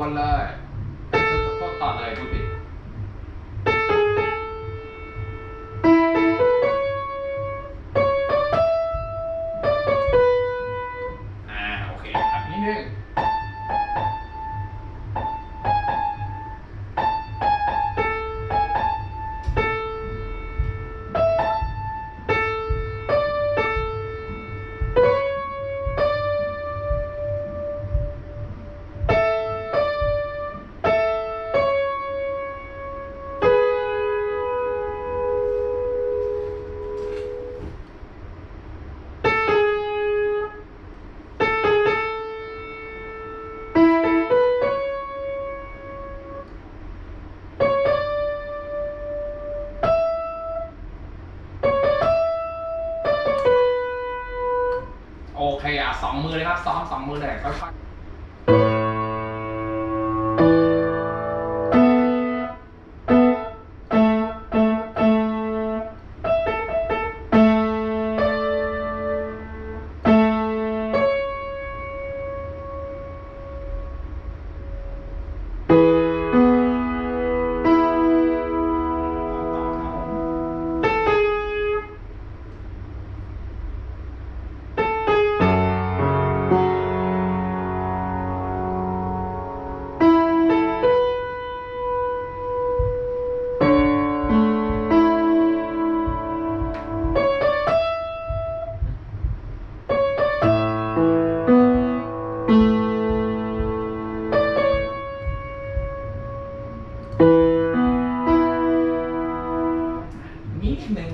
วนเลยต้นต่อเลยดูสิอ่าโอเคครับนี้นึง โอเคอะสองมือเลยครับซ้อมสองมือเลยค่อยๆ Name.